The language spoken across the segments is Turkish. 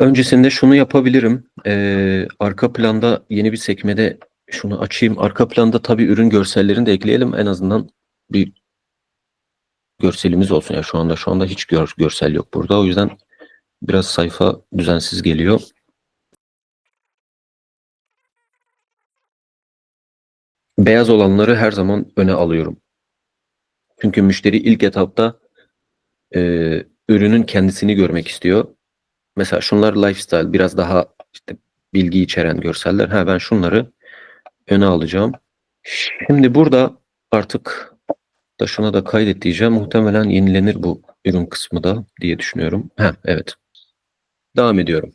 Öncesinde şunu yapabilirim. Ee, arka planda yeni bir sekmede şunu açayım. Arka planda tabii ürün görsellerini de ekleyelim. En azından bir görselimiz olsun. Ya şu anda şu anda hiç gör, görsel yok burada. O yüzden biraz sayfa düzensiz geliyor. Beyaz olanları her zaman öne alıyorum. Çünkü müşteri ilk etapta e, ürünün kendisini görmek istiyor. Mesela şunlar lifestyle biraz daha işte bilgi içeren görseller. Ha ben şunları öne alacağım. Şimdi burada artık da şuna da kaydet diyeceğim. Muhtemelen yenilenir bu ürün kısmı da diye düşünüyorum. Ha evet. Devam ediyorum.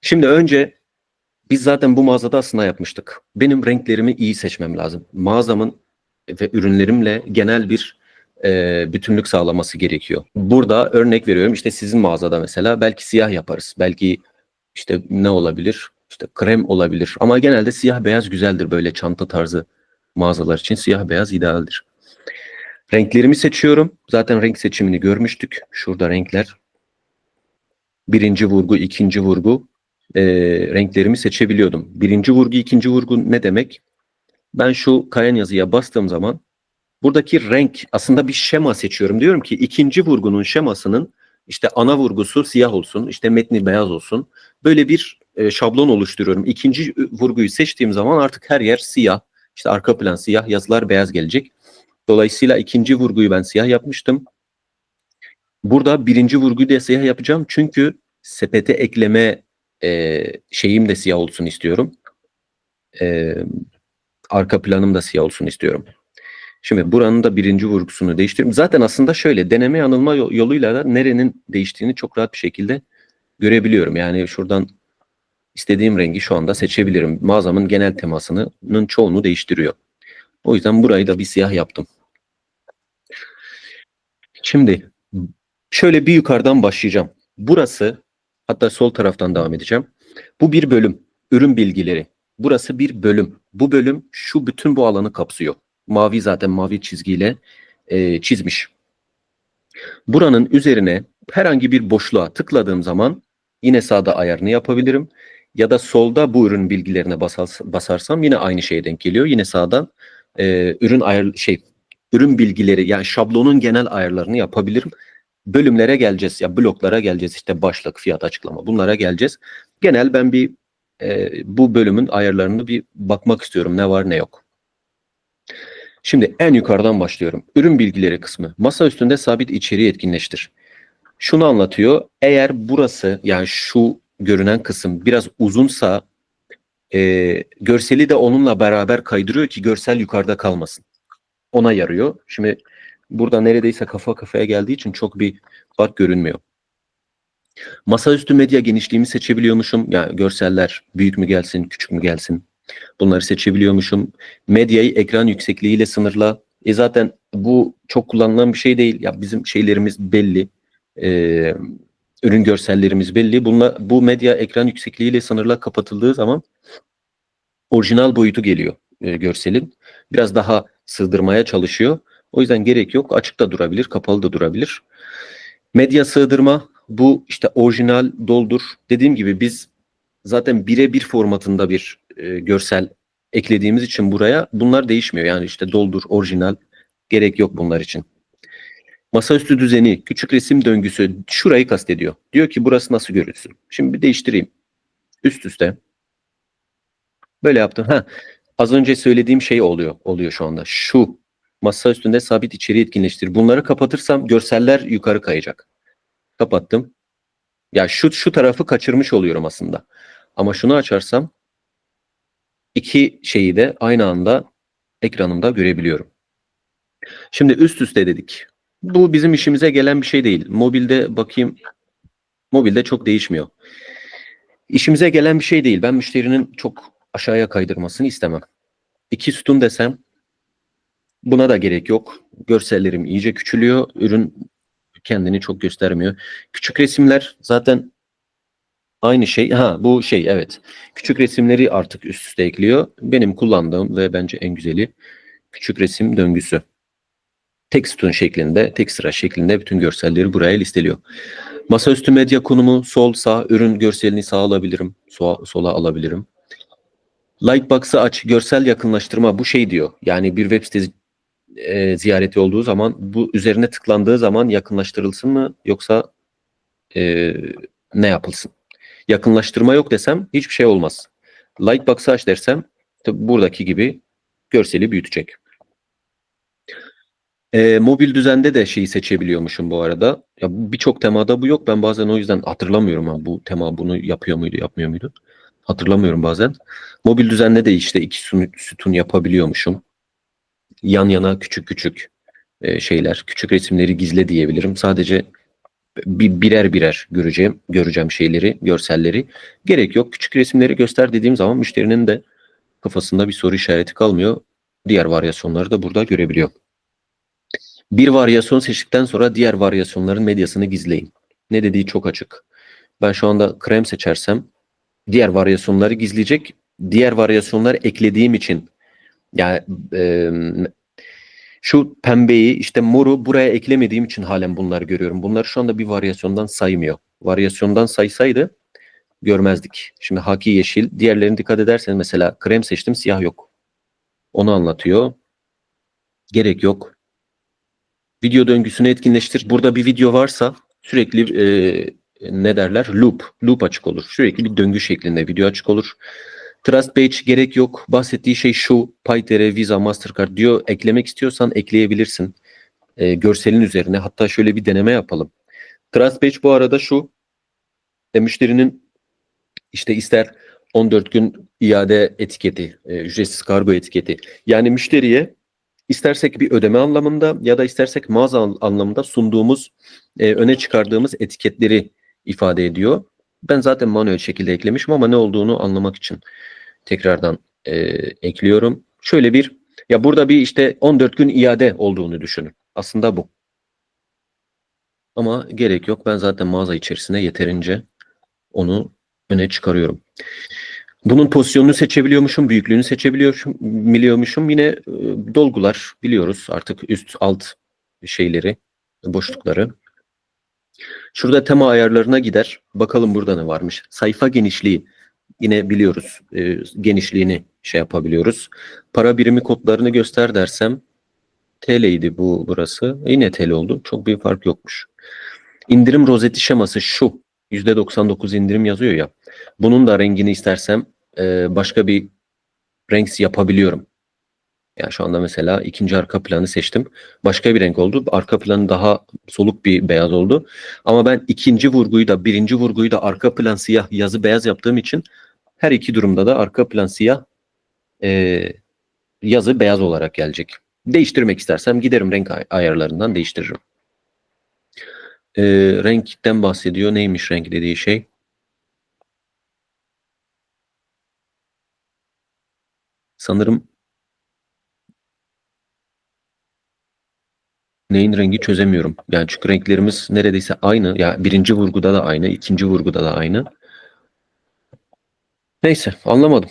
Şimdi önce biz zaten bu mağazada aslında yapmıştık. Benim renklerimi iyi seçmem lazım. Mağazamın ve ürünlerimle genel bir e, bütünlük sağlaması gerekiyor. Burada örnek veriyorum işte sizin mağazada mesela belki siyah yaparız. Belki işte ne olabilir? İşte krem olabilir. Ama genelde siyah beyaz güzeldir böyle çanta tarzı mağazalar için siyah beyaz idealdir. Renklerimi seçiyorum. Zaten renk seçimini görmüştük. Şurada renkler. Birinci vurgu, ikinci vurgu e, renklerimi seçebiliyordum. Birinci vurgu, ikinci vurgu ne demek? Ben şu kayan yazıya bastığım zaman buradaki renk aslında bir şema seçiyorum. Diyorum ki ikinci vurgunun şemasının işte ana vurgusu siyah olsun, işte metni beyaz olsun. Böyle bir e, şablon oluşturuyorum. İkinci vurguyu seçtiğim zaman artık her yer siyah. İşte arka plan siyah, yazılar beyaz gelecek. Dolayısıyla ikinci vurguyu ben siyah yapmıştım. Burada birinci vurguyu da siyah yapacağım. Çünkü sepete ekleme e, şeyim de siyah olsun istiyorum. E, arka planım da siyah olsun istiyorum. Şimdi buranın da birinci vurgusunu değiştirdim. Zaten aslında şöyle deneme yanılma yoluyla da nerenin değiştiğini çok rahat bir şekilde görebiliyorum. Yani şuradan istediğim rengi şu anda seçebilirim. Mağazamın genel temasının çoğunu değiştiriyor. O yüzden burayı da bir siyah yaptım. Şimdi şöyle bir yukarıdan başlayacağım. Burası hatta sol taraftan devam edeceğim. Bu bir bölüm. Ürün bilgileri. Burası bir bölüm. Bu bölüm şu bütün bu alanı kapsıyor. Mavi zaten mavi çizgiyle e, çizmiş. Buranın üzerine herhangi bir boşluğa tıkladığım zaman yine sağda ayarını yapabilirim. Ya da solda bu ürün bilgilerine basarsam yine aynı şeye denk geliyor. Yine sağdan e, ürün ayar şey ürün bilgileri yani şablonun genel ayarlarını yapabilirim. Bölümlere geleceğiz ya bloklara geleceğiz işte başlık, fiyat açıklama bunlara geleceğiz. Genel ben bir e, bu bölümün ayarlarını bir bakmak istiyorum ne var ne yok. Şimdi en yukarıdan başlıyorum. Ürün bilgileri kısmı. Masa üstünde sabit içeriği etkinleştir. Şunu anlatıyor. Eğer burası yani şu görünen kısım biraz uzunsa e, görseli de onunla beraber kaydırıyor ki görsel yukarıda kalmasın. Ona yarıyor. Şimdi burada neredeyse kafa kafaya geldiği için çok bir fark görünmüyor. Masaüstü medya genişliğimi seçebiliyormuşum. Yani görseller büyük mü gelsin, küçük mü gelsin. Bunları seçebiliyormuşum. Medyayı ekran yüksekliğiyle sınırla. E zaten bu çok kullanılan bir şey değil. Ya bizim şeylerimiz belli. Ee, ürün görsellerimiz belli. Bunla, bu medya ekran yüksekliğiyle sınırla kapatıldığı zaman orijinal boyutu geliyor e, görselin. Biraz daha sığdırmaya çalışıyor. O yüzden gerek yok. Açıkta durabilir, kapalı da durabilir. Medya sığdırma bu işte orijinal doldur. Dediğim gibi biz zaten birebir formatında bir e, görsel eklediğimiz için buraya bunlar değişmiyor. Yani işte doldur, orijinal gerek yok bunlar için. Masaüstü düzeni, küçük resim döngüsü şurayı kastediyor. Diyor ki burası nasıl görünsün? Şimdi bir değiştireyim. Üst üste. Böyle yaptım. Ha, az önce söylediğim şey oluyor. Oluyor şu anda. Şu masa üstünde sabit içeriği etkinleştir. Bunları kapatırsam görseller yukarı kayacak. Kapattım. Ya şu şu tarafı kaçırmış oluyorum aslında. Ama şunu açarsam iki şeyi de aynı anda ekranımda görebiliyorum. Şimdi üst üste dedik. Bu bizim işimize gelen bir şey değil. Mobilde bakayım. Mobilde çok değişmiyor. İşimize gelen bir şey değil. Ben müşterinin çok aşağıya kaydırmasını istemem. İki sütun desem buna da gerek yok. Görsellerim iyice küçülüyor. Ürün kendini çok göstermiyor. Küçük resimler zaten aynı şey. Ha bu şey evet. Küçük resimleri artık üst üste ekliyor. Benim kullandığım ve bence en güzeli küçük resim döngüsü tek sütun şeklinde, tek sıra şeklinde bütün görselleri buraya listeliyor. Masaüstü medya konumu sol sağ ürün görselini sağ alabilirim. Sola, sola alabilirim. Lightbox'ı aç görsel yakınlaştırma bu şey diyor. Yani bir web sitesi e, ziyareti olduğu zaman bu üzerine tıklandığı zaman yakınlaştırılsın mı yoksa e, ne yapılsın? Yakınlaştırma yok desem hiçbir şey olmaz. Lightbox'ı aç dersem buradaki gibi görseli büyütecek. E, mobil düzende de şeyi seçebiliyormuşum bu arada. Ya birçok temada bu yok. Ben bazen o yüzden hatırlamıyorum ha bu tema bunu yapıyor muydu, yapmıyor muydu? Hatırlamıyorum bazen. Mobil düzende de işte iki sütun yapabiliyormuşum. Yan yana küçük küçük e, şeyler, küçük resimleri gizle diyebilirim. Sadece bir birer birer göreceğim, göreceğim şeyleri, görselleri. Gerek yok. Küçük resimleri göster dediğim zaman müşterinin de kafasında bir soru işareti kalmıyor. Diğer varyasyonları da burada görebiliyor. Bir varyasyon seçtikten sonra diğer varyasyonların medyasını gizleyin. Ne dediği çok açık. Ben şu anda krem seçersem diğer varyasyonları gizleyecek. Diğer varyasyonları eklediğim için yani e, şu pembeyi işte moru buraya eklemediğim için halen bunları görüyorum. Bunları şu anda bir varyasyondan saymıyor. Varyasyondan saysaydı görmezdik. Şimdi haki yeşil. Diğerlerine dikkat ederseniz mesela krem seçtim siyah yok. Onu anlatıyor. Gerek yok. Video döngüsünü etkinleştir. Burada bir video varsa sürekli e, ne derler? Loop. Loop açık olur. Sürekli bir döngü şeklinde video açık olur. Trust page gerek yok. Bahsettiği şey şu. Paytere, Visa, Mastercard diyor. Eklemek istiyorsan ekleyebilirsin. E, görselin üzerine. Hatta şöyle bir deneme yapalım. Trust page bu arada şu. E, müşterinin işte ister 14 gün iade etiketi, e, ücretsiz kargo etiketi. Yani müşteriye istersek bir ödeme anlamında ya da istersek mağaza an- anlamında sunduğumuz, e, öne çıkardığımız etiketleri ifade ediyor. Ben zaten manuel şekilde eklemişim ama ne olduğunu anlamak için tekrardan e, ekliyorum. Şöyle bir, ya burada bir işte 14 gün iade olduğunu düşünün. Aslında bu. Ama gerek yok. Ben zaten mağaza içerisinde yeterince onu öne çıkarıyorum. Bunun pozisyonunu seçebiliyormuşum, büyüklüğünü seçebiliyormuşum, biliyormuşum. Yine e, dolgular biliyoruz artık üst alt şeyleri, boşlukları. Şurada tema ayarlarına gider. Bakalım burada ne varmış. Sayfa genişliği. Yine biliyoruz. e, genişliğini şey yapabiliyoruz. Para birimi kodlarını göster dersem TL idi bu burası. E, Yine TL oldu. Çok bir fark yokmuş. İndirim rozeti şeması şu. %99 indirim yazıyor ya. Bunun da rengini istersem e, başka bir renk yapabiliyorum. Yani şu anda mesela ikinci arka planı seçtim. Başka bir renk oldu. Arka planı daha soluk bir beyaz oldu. Ama ben ikinci vurguyu da birinci vurguyu da arka plan siyah yazı beyaz yaptığım için her iki durumda da arka plan siyah e, yazı beyaz olarak gelecek. Değiştirmek istersem giderim renk ay- ayarlarından değiştiririm. E, renkten bahsediyor. Neymiş renk dediği şey? Sanırım neyin rengi çözemiyorum. Yani çünkü renklerimiz neredeyse aynı. Ya birinci vurguda da aynı, ikinci vurguda da aynı. Neyse anlamadım.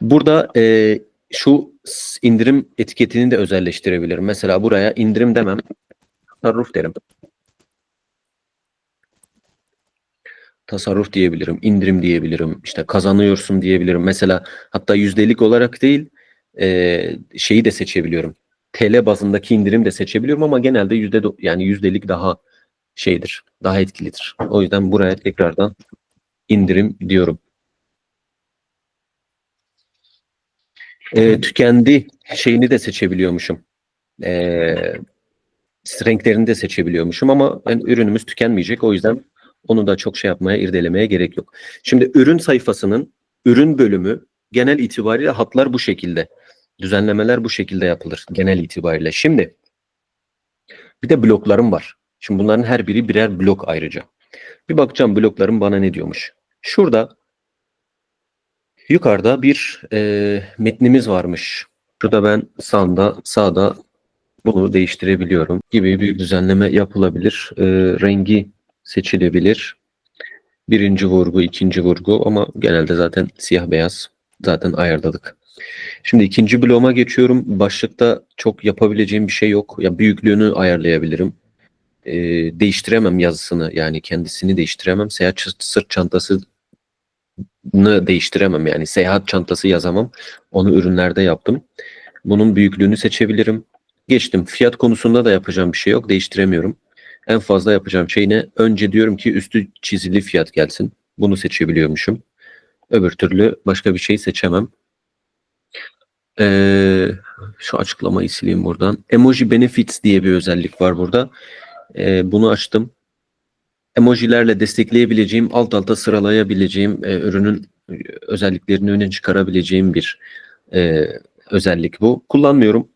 Burada e, şu indirim etiketini de özelleştirebilirim. Mesela buraya indirim demem. Tasarruf derim. Tasarruf diyebilirim, indirim diyebilirim, işte kazanıyorsun diyebilirim. Mesela hatta yüzdelik olarak değil e, şeyi de seçebiliyorum. TL bazındaki indirim de seçebiliyorum ama genelde yüzde yani yüzdelik daha şeydir, daha etkilidir. O yüzden buraya tekrardan indirim diyorum. E, tükendi şeyini de seçebiliyormuşum. E, renklerini de seçebiliyormuşum ama yani ürünümüz tükenmeyecek. O yüzden onu da çok şey yapmaya, irdelemeye gerek yok. Şimdi ürün sayfasının ürün bölümü genel itibariyle hatlar bu şekilde. Düzenlemeler bu şekilde yapılır genel itibariyle. Şimdi bir de bloklarım var. Şimdi bunların her biri birer blok ayrıca. Bir bakacağım bloklarım bana ne diyormuş. Şurada yukarıda bir e, metnimiz varmış. Şurada ben sağda, sağda bunu değiştirebiliyorum gibi bir düzenleme yapılabilir. E, rengi seçilebilir. Birinci vurgu, ikinci vurgu ama genelde zaten siyah beyaz zaten ayarladık. Şimdi ikinci bloğuma geçiyorum. Başlıkta çok yapabileceğim bir şey yok. Ya büyüklüğünü ayarlayabilirim. e, değiştiremem yazısını yani kendisini değiştiremem. Seyahat sırt çantasını değiştiremem yani seyahat çantası yazamam. Onu ürünlerde yaptım. Bunun büyüklüğünü seçebilirim. Geçtim. Fiyat konusunda da yapacağım bir şey yok. Değiştiremiyorum. En fazla yapacağım şey ne? Önce diyorum ki üstü çizili fiyat gelsin. Bunu seçebiliyormuşum. Öbür türlü başka bir şey seçemem. Ee, şu açıklamayı sileyim buradan. Emoji Benefits diye bir özellik var burada. Ee, bunu açtım. Emojilerle destekleyebileceğim, alt alta sıralayabileceğim, e, ürünün özelliklerini öne çıkarabileceğim bir e, özellik bu. Kullanmıyorum.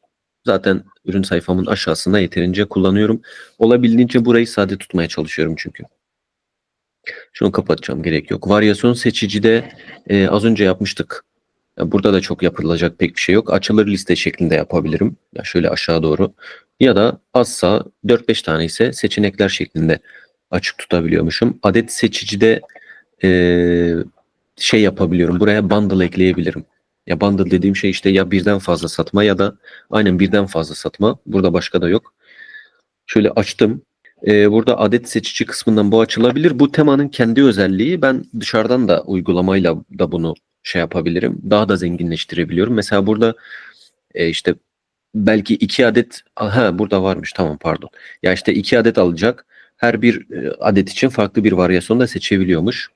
Zaten ürün sayfamın aşağısında yeterince kullanıyorum. Olabildiğince burayı sade tutmaya çalışıyorum çünkü. Şunu kapatacağım gerek yok. Varyasyon seçicide e, az önce yapmıştık. Burada da çok yapılacak pek bir şey yok. Açılır liste şeklinde yapabilirim. Ya şöyle aşağı doğru. Ya da azsa 4-5 tane ise seçenekler şeklinde açık tutabiliyormuşum. Adet seçicide e, şey yapabiliyorum. Buraya bundle ekleyebilirim. Ya bundle dediğim şey işte ya birden fazla satma ya da aynen birden fazla satma. Burada başka da yok. Şöyle açtım. Ee, burada adet seçici kısmından bu açılabilir. Bu temanın kendi özelliği. Ben dışarıdan da uygulamayla da bunu şey yapabilirim. Daha da zenginleştirebiliyorum. Mesela burada e, işte belki iki adet ha burada varmış tamam pardon. Ya işte iki adet alacak. Her bir e, adet için farklı bir varyasyon da seçebiliyormuş.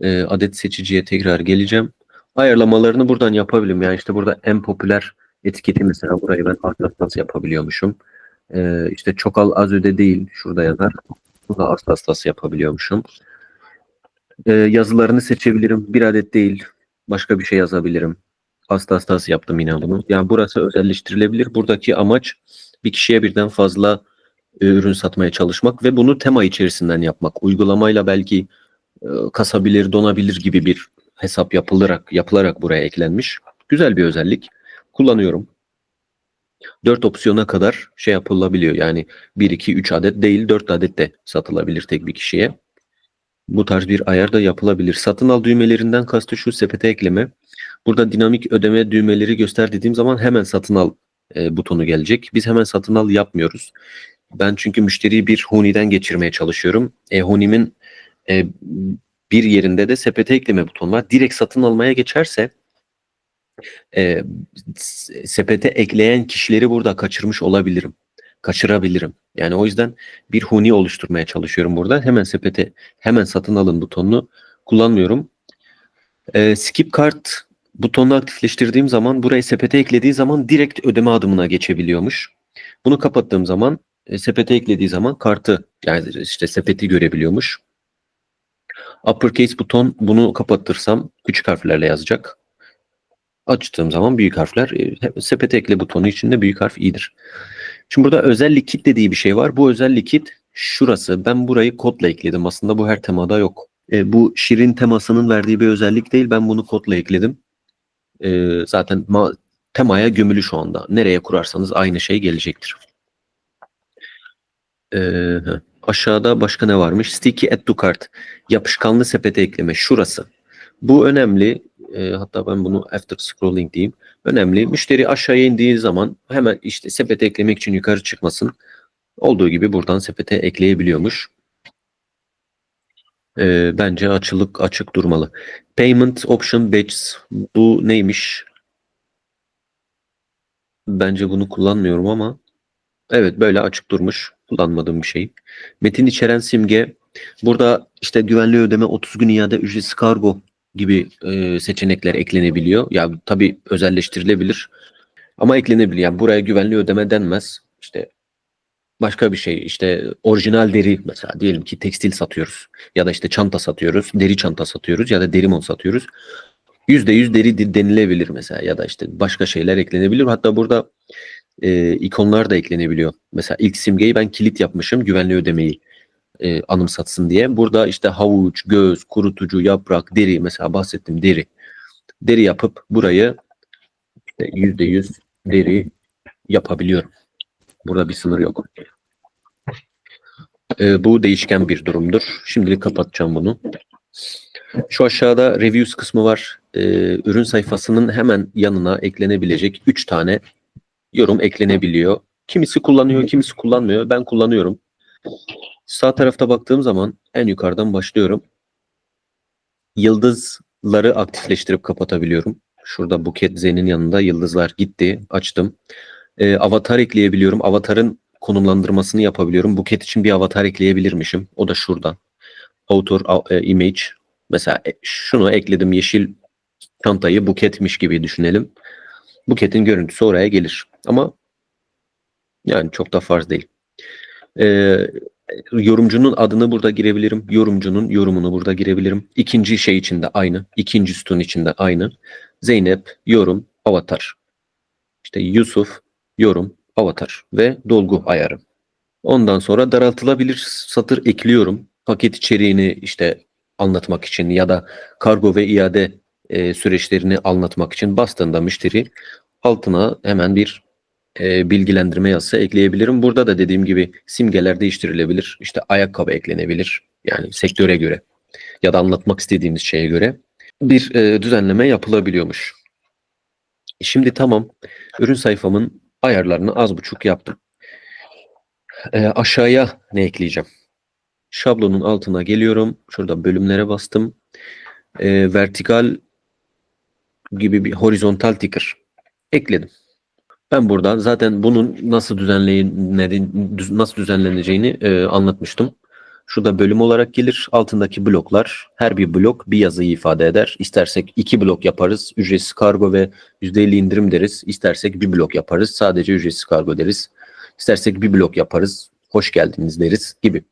E, adet seçiciye tekrar geleceğim. Ayarlamalarını buradan yapabilirim. Yani işte burada en popüler etiketi mesela burayı ben atlas yapabiliyormuşum. Ee, işte çok al az öde değil şurada yazar. Burada atlas yapabiliyormuşum. Ee, yazılarını seçebilirim. Bir adet değil. Başka bir şey yazabilirim. Astas yaptım yine bunu. Yani burası özelleştirilebilir. Buradaki amaç bir kişiye birden fazla e, ürün satmaya çalışmak ve bunu tema içerisinden yapmak. Uygulamayla belki e, kasabilir, donabilir gibi bir hesap yapılarak yapılarak buraya eklenmiş. Güzel bir özellik. Kullanıyorum. 4 opsiyona kadar şey yapılabiliyor. Yani 1 2 3 adet değil 4 adet de satılabilir tek bir kişiye. Bu tarz bir ayar da yapılabilir. Satın al düğmelerinden kastı şu sepete ekleme. Burada dinamik ödeme düğmeleri göster dediğim zaman hemen satın al e, butonu gelecek. Biz hemen satın al yapmıyoruz. Ben çünkü müşteriyi bir Huni'den geçirmeye çalışıyorum. E, Huni'min e, bir yerinde de sepete ekleme butonu var. Direkt satın almaya geçerse e, sepete ekleyen kişileri burada kaçırmış olabilirim. Kaçırabilirim. Yani o yüzden bir huni oluşturmaya çalışıyorum burada. Hemen sepete hemen satın alın butonunu kullanmıyorum. E, skip kart butonunu aktifleştirdiğim zaman buraya sepete eklediği zaman direkt ödeme adımına geçebiliyormuş. Bunu kapattığım zaman e, sepete eklediği zaman kartı yani işte sepeti görebiliyormuş. Uppercase buton bunu kapatırsam küçük harflerle yazacak. Açtığım zaman büyük harfler e, sepete ekle butonu içinde büyük harf iyidir. Şimdi burada özel likit dediği bir şey var. Bu özel likit şurası. Ben burayı kodla ekledim. Aslında bu her temada yok. E, bu Şirin temasının verdiği bir özellik değil. Ben bunu kodla ekledim. E, zaten ma- temaya gömülü şu anda. Nereye kurarsanız aynı şey gelecektir. E, aşağıda başka ne varmış? Sticky add to cart. Yapışkanlı sepete ekleme. Şurası. Bu önemli. E, hatta ben bunu after scrolling diyeyim. Önemli. Müşteri aşağıya indiği zaman hemen işte sepete eklemek için yukarı çıkmasın. Olduğu gibi buradan sepete ekleyebiliyormuş. E, bence açılık açık durmalı. Payment option badges. Bu neymiş? Bence bunu kullanmıyorum ama evet böyle açık durmuş. Kullanmadığım bir şey. Metin içeren simge. Burada işte güvenli ödeme 30 gün iade ücretsiz kargo gibi e, seçenekler eklenebiliyor. Ya tabii özelleştirilebilir ama eklenebilir. Yani buraya güvenli ödeme denmez. İşte başka bir şey işte orijinal deri mesela diyelim ki tekstil satıyoruz ya da işte çanta satıyoruz, deri çanta satıyoruz ya da deri mont satıyoruz. %100 deri denilebilir mesela ya da işte başka şeyler eklenebilir. Hatta burada e, ikonlar da eklenebiliyor. Mesela ilk simgeyi ben kilit yapmışım güvenli ödemeyi e, anımsatsın diye. Burada işte havuç, göz, kurutucu, yaprak, deri mesela bahsettim deri. Deri yapıp burayı işte %100 deri yapabiliyorum. Burada bir sınır yok. E, bu değişken bir durumdur. Şimdilik kapatacağım bunu. Şu aşağıda reviews kısmı var. E, ürün sayfasının hemen yanına eklenebilecek 3 tane yorum eklenebiliyor. Kimisi kullanıyor, kimisi kullanmıyor. Ben kullanıyorum. Sağ tarafta baktığım zaman en yukarıdan başlıyorum. Yıldızları aktifleştirip kapatabiliyorum. Şurada buket Z'nin yanında yıldızlar gitti. Açtım. Ee, avatar ekleyebiliyorum. Avatarın konumlandırmasını yapabiliyorum. Buket için bir avatar ekleyebilirmişim. O da şuradan. Author e, image. Mesela e, şunu ekledim yeşil çantayı buketmiş gibi düşünelim. Buketin görüntüsü oraya gelir. Ama yani çok da farz değil. Ee, yorumcunun adını burada girebilirim. Yorumcunun yorumunu burada girebilirim. İkinci şey için de aynı. İkinci sütun için de aynı. Zeynep, yorum, avatar. İşte Yusuf, yorum, avatar ve dolgu ayarı. Ondan sonra daraltılabilir satır ekliyorum. Paket içeriğini işte anlatmak için ya da kargo ve iade e, süreçlerini anlatmak için bastığında müşteri altına hemen bir e, bilgilendirme yazısı ekleyebilirim. Burada da dediğim gibi simgeler değiştirilebilir. İşte ayakkabı eklenebilir. Yani sektöre göre ya da anlatmak istediğimiz şeye göre bir e, düzenleme yapılabiliyormuş. Şimdi tamam. Ürün sayfamın ayarlarını az buçuk yaptım. E, aşağıya ne ekleyeceğim? Şablonun altına geliyorum. Şurada bölümlere bastım. E, vertikal gibi bir horizontal ticker ekledim. Ben burada zaten bunun nasıl düzenleneceğini, nasıl düzenleneceğini e, anlatmıştım. Şurada bölüm olarak gelir. Altındaki bloklar her bir blok bir yazıyı ifade eder. İstersek iki blok yaparız. Ücretsiz kargo ve %50 indirim deriz. İstersek bir blok yaparız. Sadece ücretsiz kargo deriz. İstersek bir blok yaparız. Hoş geldiniz deriz gibi.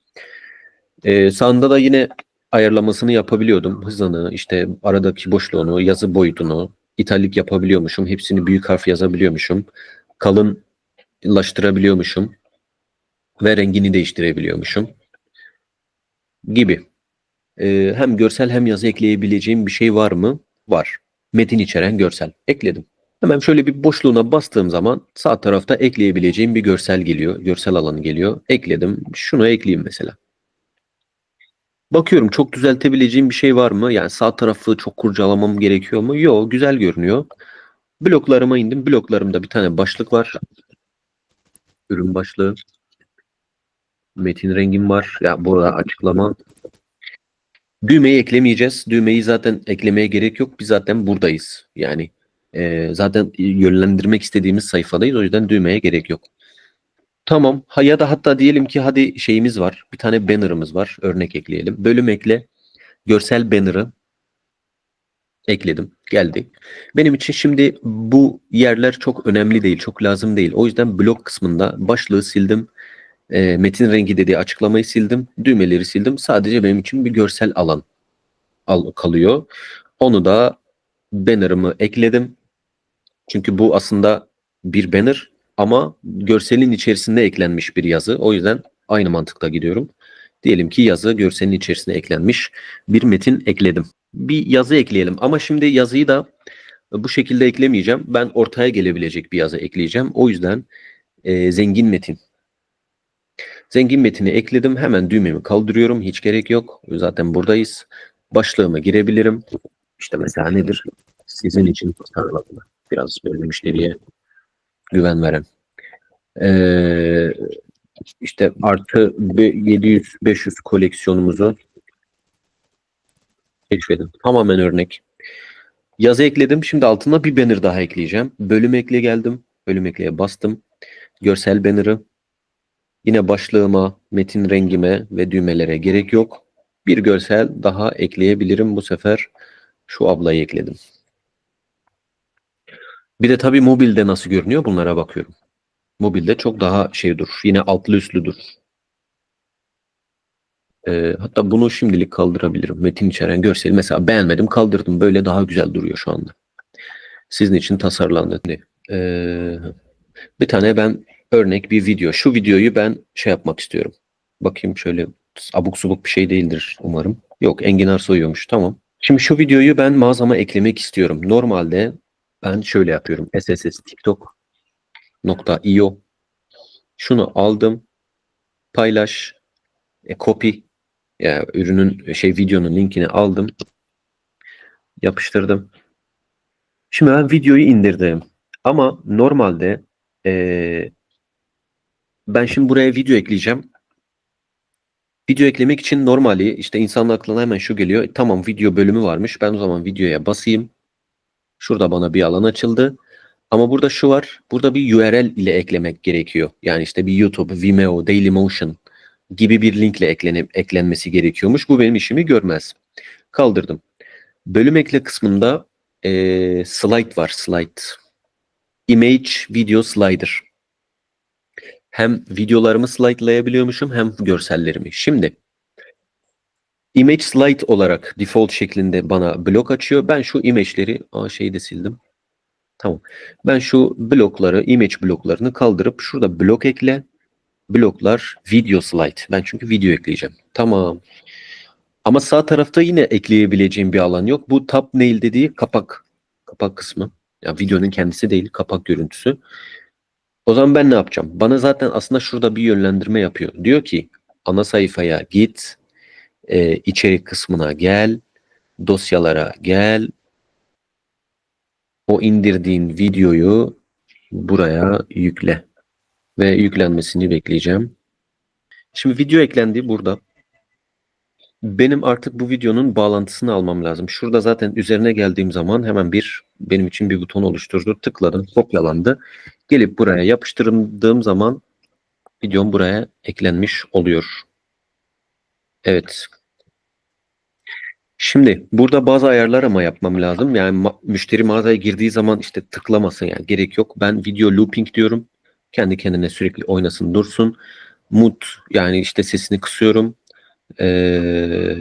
Ee, sağında da yine ayarlamasını yapabiliyordum. Hızını, işte aradaki boşluğunu, yazı boyutunu, italik yapabiliyormuşum. Hepsini büyük harf yazabiliyormuşum. Kalınlaştırabiliyormuşum. Ve rengini değiştirebiliyormuşum. Gibi. Ee, hem görsel hem yazı ekleyebileceğim bir şey var mı? Var. Metin içeren görsel. Ekledim. Hemen şöyle bir boşluğuna bastığım zaman sağ tarafta ekleyebileceğim bir görsel geliyor. Görsel alanı geliyor. Ekledim. Şunu ekleyeyim mesela. Bakıyorum çok düzeltebileceğim bir şey var mı? Yani sağ tarafı çok kurcalamam gerekiyor mu? Yok, güzel görünüyor. Bloklarıma indim. Bloklarımda bir tane başlık var. Ürün başlığı. Metin rengim var. Ya burada açıklama. Düğmeyi eklemeyeceğiz. Düğmeyi zaten eklemeye gerek yok. Biz zaten buradayız. Yani e, zaten yönlendirmek istediğimiz sayfadayız. O yüzden düğmeye gerek yok. Tamam. Ha, ya da hatta diyelim ki hadi şeyimiz var. Bir tane banner'ımız var. Örnek ekleyelim. Bölüm ekle. Görsel banner'ı ekledim. Geldi. Benim için şimdi bu yerler çok önemli değil. Çok lazım değil. O yüzden blok kısmında başlığı sildim. E, metin rengi dediği açıklamayı sildim. Düğmeleri sildim. Sadece benim için bir görsel alan al, kalıyor. Onu da banner'ımı ekledim. Çünkü bu aslında bir banner ama görselin içerisinde eklenmiş bir yazı. O yüzden aynı mantıkta gidiyorum. Diyelim ki yazı görselin içerisine eklenmiş bir metin ekledim. Bir yazı ekleyelim ama şimdi yazıyı da bu şekilde eklemeyeceğim. Ben ortaya gelebilecek bir yazı ekleyeceğim. O yüzden e, zengin metin. Zengin metini ekledim. Hemen düğmemi kaldırıyorum. Hiç gerek yok. Zaten buradayız. Başlığıma girebilirim. İşte mesela nedir? Sizin için tasarladım. Biraz böyle müşteriye güven veren. Ee, işte artı 700-500 koleksiyonumuzu keşfedin. Tamamen örnek. Yazı ekledim. Şimdi altına bir banner daha ekleyeceğim. Bölüm ekle geldim. Bölüm ekleye bastım. Görsel banner'ı. Yine başlığıma, metin rengime ve düğmelere gerek yok. Bir görsel daha ekleyebilirim. Bu sefer şu ablayı ekledim. Bir de tabii mobilde nasıl görünüyor bunlara bakıyorum. Mobilde çok daha şey dur. Yine altlı üstlü dur. Ee, hatta bunu şimdilik kaldırabilirim. Metin içeren görseli mesela beğenmedim kaldırdım. Böyle daha güzel duruyor şu anda. Sizin için tasarlandı. Ee, bir tane ben örnek bir video. Şu videoyu ben şey yapmak istiyorum. Bakayım şöyle abuk subuk bir şey değildir umarım. Yok enginar soyuyormuş tamam. Şimdi şu videoyu ben mağazama eklemek istiyorum. Normalde ben şöyle yapıyorum. SSS TikTok .io Şunu aldım. Paylaş. E, copy. Ya yani ürünün şey videonun linkini aldım. Yapıştırdım. Şimdi ben videoyu indirdim. Ama normalde e, Ben şimdi buraya video ekleyeceğim. Video eklemek için normali işte insanın aklına hemen şu geliyor. "E, Tamam video bölümü varmış. Ben o zaman videoya basayım. Şurada bana bir alan açıldı. Ama burada şu var. Burada bir URL ile eklemek gerekiyor. Yani işte bir YouTube, Vimeo, Dailymotion gibi bir linkle eklenip eklenmesi gerekiyormuş. Bu benim işimi görmez. Kaldırdım. Bölüm ekle kısmında eee, slide var. Slide. Image Video Slider. Hem videolarımı slidelayabiliyormuşum hem görsellerimi. Şimdi image slide olarak default şeklinde bana blok açıyor. Ben şu image'leri, aa şeyi de sildim. Tamam. Ben şu blokları, image bloklarını kaldırıp şurada blok ekle. Bloklar video slide. Ben çünkü video ekleyeceğim. Tamam. Ama sağ tarafta yine ekleyebileceğim bir alan yok. Bu thumbnail dediği kapak. Kapak kısmı. Ya videonun kendisi değil, kapak görüntüsü. O zaman ben ne yapacağım? Bana zaten aslında şurada bir yönlendirme yapıyor. Diyor ki ana sayfaya git, e, içerik kısmına gel, dosyalara gel, o indirdiğin videoyu buraya yükle ve yüklenmesini bekleyeceğim. Şimdi video eklendi burada. Benim artık bu videonun bağlantısını almam lazım. Şurada zaten üzerine geldiğim zaman hemen bir benim için bir buton oluşturdu. Tıkladım, kopyalandı. Gelip buraya yapıştırdığım zaman videom buraya eklenmiş oluyor. Evet. Şimdi burada bazı ayarlar ama yapmam lazım. Yani ma- müşteri mağazaya girdiği zaman işte tıklamasın yani gerek yok. Ben video looping diyorum. Kendi kendine sürekli oynasın dursun. Mood yani işte sesini kısıyorum. Ee,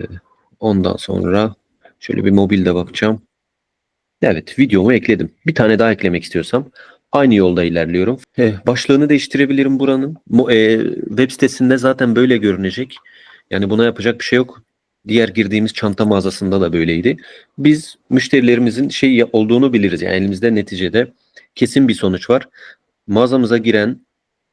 ondan sonra şöyle bir mobilde bakacağım. Evet videomu ekledim. Bir tane daha eklemek istiyorsam aynı yolda ilerliyorum. Eh, başlığını değiştirebilirim buranın. Mo- e, web sitesinde zaten böyle görünecek. Yani buna yapacak bir şey yok. Diğer girdiğimiz çanta mağazasında da böyleydi. Biz müşterilerimizin şey olduğunu biliriz. Yani elimizde neticede kesin bir sonuç var. Mağazamıza giren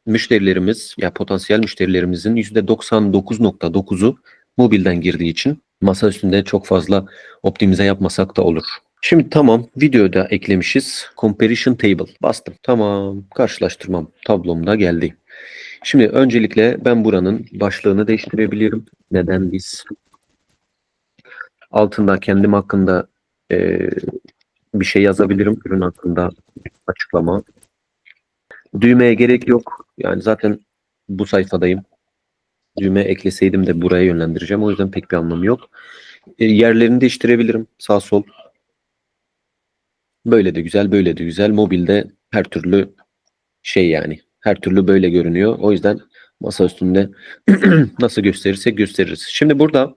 müşterilerimiz ya potansiyel müşterilerimizin %99.9'u mobilden girdiği için masa üstünde çok fazla optimize yapmasak da olur. Şimdi tamam videoda eklemişiz. Comparison table bastım. Tamam karşılaştırmam tablomda geldi. Şimdi öncelikle ben buranın başlığını değiştirebilirim. Neden biz altında kendim hakkında e, bir şey yazabilirim. Ürün hakkında açıklama. Düğmeye gerek yok. Yani zaten bu sayfadayım. Düğme ekleseydim de buraya yönlendireceğim. O yüzden pek bir anlamı yok. E, yerlerini değiştirebilirim. Sağ sol. Böyle de güzel, böyle de güzel. Mobilde her türlü şey yani. Her türlü böyle görünüyor. O yüzden masa üstünde nasıl gösterirsek gösteririz. Şimdi burada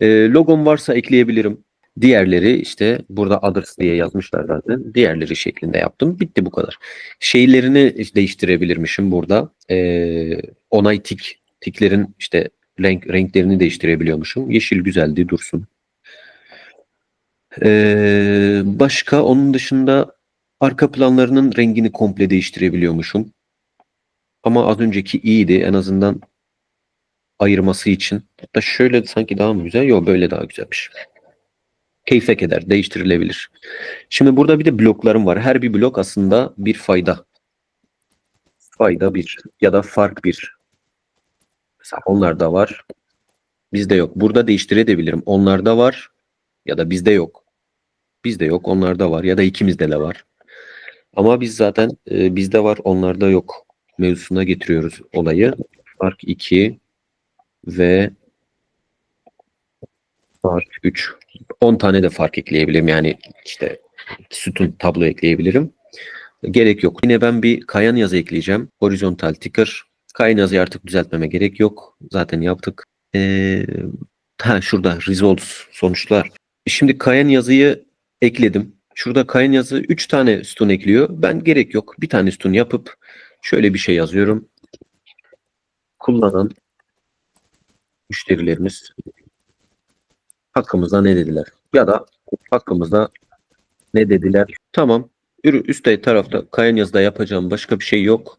e, logom varsa ekleyebilirim. Diğerleri işte burada others diye yazmışlar zaten. Diğerleri şeklinde yaptım. Bitti bu kadar. Şeylerini değiştirebilirmişim burada. E, onay tik. Tiklerin işte renk renklerini değiştirebiliyormuşum. Yeşil güzeldi dursun. Ee, başka onun dışında arka planlarının rengini komple değiştirebiliyormuşum. Ama az önceki iyiydi en azından ayırması için. Hatta şöyle sanki daha mı güzel? Yok böyle daha güzelmiş. Keyfe keder değiştirilebilir. Şimdi burada bir de bloklarım var. Her bir blok aslında bir fayda. Fayda bir ya da fark bir. Mesela onlarda var. Bizde yok. Burada değiştirebilirim. Onlarda var ya da bizde yok. Bizde yok, onlarda var ya da ikimizde de var. Ama biz zaten e, bizde var, onlarda yok mevzusuna getiriyoruz olayı. Fark 2 ve fark 3. 10 tane de fark ekleyebilirim. Yani işte sütun tablo ekleyebilirim. Gerek yok. Yine ben bir kayan yazı ekleyeceğim. Horizontal ticker. Kayan yazıyı artık düzeltmeme gerek yok. Zaten yaptık. Ee, ha şurada results sonuçlar. Şimdi kayan yazıyı ekledim. Şurada kayan yazı 3 tane sütun ekliyor. Ben gerek yok. Bir tane sütun yapıp şöyle bir şey yazıyorum. Kullanan müşterilerimiz hakkımızda ne dediler? Ya da hakkımızda ne dediler? Tamam. Üstte tarafta kayan yazıda yapacağım başka bir şey yok.